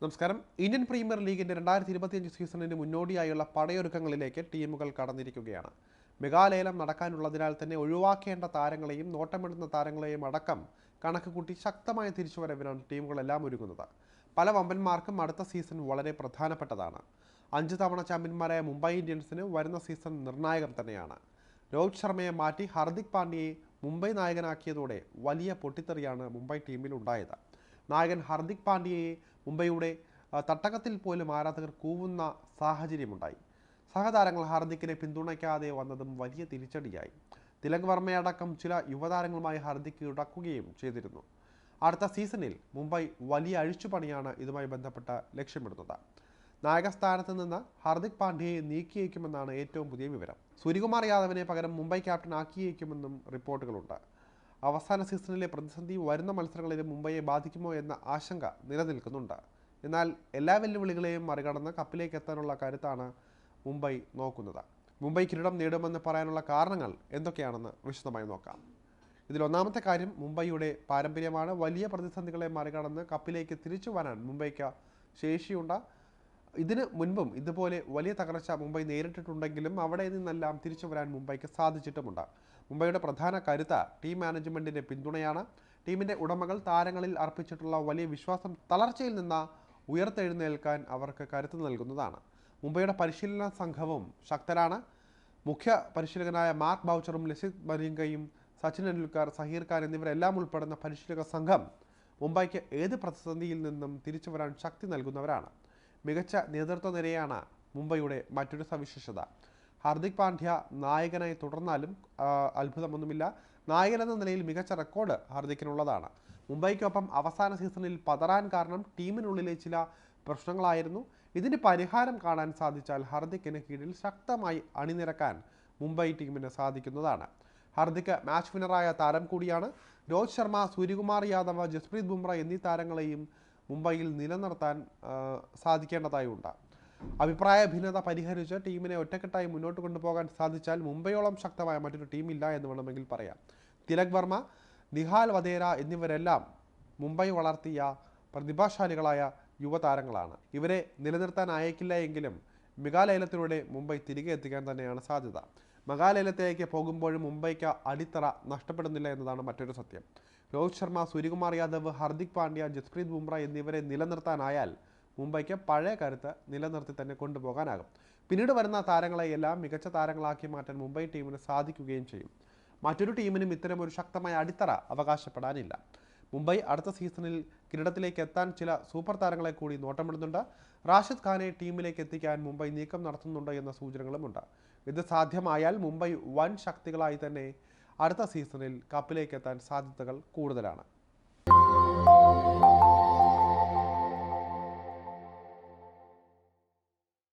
നമസ്കാരം. Indian premier ലീഗിന്റെ രണ്ടായിരത്തി ഇരുപത്തിയഞ്ച് സീസണിന് മുന്നോടിയായുള്ള പടയൊരുക്കങ്ങളിലേക്ക് ടീമുകൾ കടന്നിരിക്കുകയാണ്. മെഗാലേലം നടക്കാനുള്ളതിനാൽ തന്നെ ഒഴിവാക്കേണ്ട താരങ്ങളെയും നോട്ടമിടുന്ന താരങ്ങളെയും അടക്കം കണക്ക് കൂട്ടി ശക്തമായ തിരിച്ചുവരവിനാണ് ടീമുകളെല്ലാം ഒരുങ്ങുന്നത്. പല വമ്പന്മാർക്കും അടുത്ത സീസൺ വളരെ പ്രധാനപ്പെട്ടതാണ്. അഞ്ച് തവണ ചാമ്പ്യന്മാരായ മുംബൈ ഇന്ത്യൻസിന് വരുന്ന സീസൺ നിർണായകം തന്നെയാണ്. രോഹിത് ശർമ്മയെ മാറ്റി ഹർദിക് പാണ്ഡ്യയെ മുംബൈ നായകനാക്കിയതോടെ വലിയ പൊട്ടിത്തെറിയാണ് മുംബൈ ടീമിൽ ഉണ്ടായത്. നായകൻ ഹർദിക് പാണ്ഡ്യയെ മുംബൈയുടെ തട്ടകത്തിൽ പോലും ആരാധകർ കൂവുന്ന സാഹചര്യമുണ്ടായി. സഹതാരങ്ങൾ ഹാർദിക്കിനെ പിന്തുണയ്ക്കാതെ വന്നതും വലിയ തിരിച്ചടിയായി. തിലക് വർമ്മയടക്കം ചില യുവതാരങ്ങളുമായി ഹാർദിക്ക് ഇടക്കുകയും ചെയ്തിരുന്നു. അടുത്ത സീസണിൽ മുംബൈ വലിയ അഴിച്ചുപണിയാണ് ഇതുമായി ബന്ധപ്പെട്ട് ലക്ഷ്യമിടുന്നത്. നായകസ്ഥാനത്ത് നിന്ന് ഹാർദിക് പാണ്ഡ്യയെ നീക്കിയേക്കുമെന്നാണ് ഏറ്റവും പുതിയ വിവരം. സൂര്യകുമാർ യാദവിനെ പകരം മുംബൈ ക്യാപ്റ്റൻ ആക്കിയേക്കുമെന്നും റിപ്പോർട്ടുകളുണ്ട്. അവസാന സീസണിലെ പ്രതിസന്ധി വരുന്ന മത്സരങ്ങളിൽ മുംബൈയെ ബാധിക്കുമോ എന്ന ആശങ്ക നിലനിൽക്കുന്നുണ്ട്. എന്നാൽ എല്ലാ വെല്ലുവിളികളെയും മറികടന്ന് കപ്പിലേക്ക് എത്താനുള്ള കരുത്താണ് മുംബൈ നോക്കുന്നത്. മുംബൈ കിരീടം നേടുമെന്ന് പറയാനുള്ള കാരണങ്ങൾ എന്തൊക്കെയാണെന്ന് വിശദമായി നോക്കാം. ഇതിൽ ഒന്നാമത്തെ കാര്യം മുംബൈയുടെ പാരമ്പര്യമാണ്. വലിയ പ്രതിസന്ധികളെ മറികടന്ന് കപ്പിലേക്ക് തിരിച്ചു വരാൻ മുംബൈക്ക് ശേഷിയുണ്ട്. ഇതിന് മുൻപും ഇതുപോലെ വലിയ തകർച്ച മുംബൈ നേരിട്ടിട്ടുണ്ടെങ്കിലും അവിടെ നിന്നെല്ലാം തിരിച്ചു വരാൻ മുംബൈക്ക് സാധിച്ചിട്ടുമുണ്ട്. മുംബൈയുടെ പ്രധാന കരുത്ത ടീം മാനേജ്മെന്റിന്റെ പിന്തുണയാണ്. ടീമിന്റെ ഉടമകൾ താരങ്ങളിൽ അർപ്പിച്ചിട്ടുള്ള വലിയ വിശ്വാസം തളർച്ചയിൽ നിന്ന് ഉയർത്തെഴുന്നേൽക്കാൻ അവർക്ക് കരുത്ത് നൽകുന്നതാണ്. മുംബൈയുടെ പരിശീലന സംഘവും ശക്തരാണ്. മുഖ്യ പരിശീലകനായ മാർക്ക് ബൗച്ചറും ലസിത് മരിങ്കയും സച്ചിൻ ടെണ്ടുൽക്കർ സഹീർ ഖാൻ എന്നിവരെല്ലാം ഉൾപ്പെടുന്ന പരിശീലക സംഘം മുംബൈക്ക് ഏത് പ്രതിസന്ധിയിൽ നിന്നും തിരിച്ചു വരാൻ ശക്തി നൽകുന്നവരാണ്. മികച്ച നേതൃത്വ നിരയാണ് മുംബൈയുടെ മറ്റൊരു സവിശേഷത. ഹാർദിക് പാണ്ഡ്യ നായകനായി തുടർന്നാലും അത്ഭുതമൊന്നുമില്ല. നായകൻ എന്ന നിലയിൽ മികച്ച റെക്കോർഡ് ഹാർദിക്കിനുള്ളതാണ്. മുംബൈക്കൊപ്പം അവസാന സീസണിൽ പതറാൻ കാരണം ടീമിനുള്ളിലെ ചില പ്രശ്നങ്ങളായിരുന്നു. ഇതിന് പരിഹാരം കാണാൻ സാധിച്ചാൽ ഹർദിക്കിന് കീഴിൽ ശക്തമായി അണിനിരക്കാൻ മുംബൈ ടീമിന് സാധിക്കുന്നതാണ്. ഹർദിക്ക് മാച്ച് വിന്നറായ താരം കൂടിയാണ്. രോഹിത് ശർമ്മ സൂര്യകുമാർ യാദവ് ജസ്പ്രീത് ബുംറ എന്നീ താരങ്ങളെയും മുംബൈയിൽ നിലനിർത്താൻ സാധിക്കേണ്ടതായുണ്ട്. അഭിപ്രായ ഭിന്നത പരിഹരിച്ച് ടീമിനെ ഒറ്റക്കെട്ടായി മുന്നോട്ട് കൊണ്ടുപോകാൻ സാധിച്ചാൽ മുംബൈയോളം ശക്തമായ മറ്റൊരു ടീമില്ല എന്ന് വേണമെങ്കിൽ പറയാം. തിലക് വർമ്മ നിഹാൽ വധേര എന്നിവരെല്ലാം മുംബൈ വളർത്തിയ പ്രതിഭാശാലികളായ യുവതാരങ്ങളാണ്. ഇവരെ നിലനിർത്താൻ അയക്കില്ല എങ്കിലും മെഗാലയലത്തിലൂടെ മുംബൈ തിരികെ എത്തിക്കാൻ തന്നെയാണ് സാധ്യത. മെഗാലയലത്തിലേക്ക് പോകുമ്പോഴും മുംബൈക്ക് അടിത്തറ നഷ്ടപ്പെടുന്നില്ല എന്നതാണ് മറ്റൊരു സത്യം. രോഹിത് ശർമ്മ സൂര്യകുമാർ യാദവ് ഹർദിക് പാണ്ഡ്യ ജസ്പ്രീത് ബുംറ എന്നിവരെ നിലനിർത്താനായാൽ മുംബൈക്ക് പഴയ കരുത്ത് നിലനിർത്തി തന്നെ കൊണ്ടുപോകാനാകും. പിന്നീട് വരുന്ന താരങ്ങളെ എല്ലാം മികച്ച താരങ്ങളാക്കി മാറ്റാൻ മുംബൈ ടീമിന് സാധിക്കുകയും ചെയ്യും. മറ്റൊരു ടീമിനും ഇത്തരം ഒരു ശക്തമായ അടിത്തറ അവകാശപ്പെടാനില്ല. മുംബൈ അടുത്ത സീസണിൽ കിരീടത്തിലേക്ക് എത്താൻ ചില സൂപ്പർ താരങ്ങളെ കൂടി നോട്ടമിടുന്നുണ്ട്. റാഷിദ് ഖാനെ ടീമിലേക്ക് എത്തിക്കാൻ മുംബൈ നീക്കം നടത്തുന്നുണ്ട് എന്ന സൂചനകളുമുണ്ട്. ഇത് സാധ്യമായാൽ മുംബൈ വൻ ശക്തികളായി തന്നെ അടുത്ത സീസണിൽ കപ്പിലേക്കെത്താൻ സാധ്യതകൾ കൂടുതലാണ്.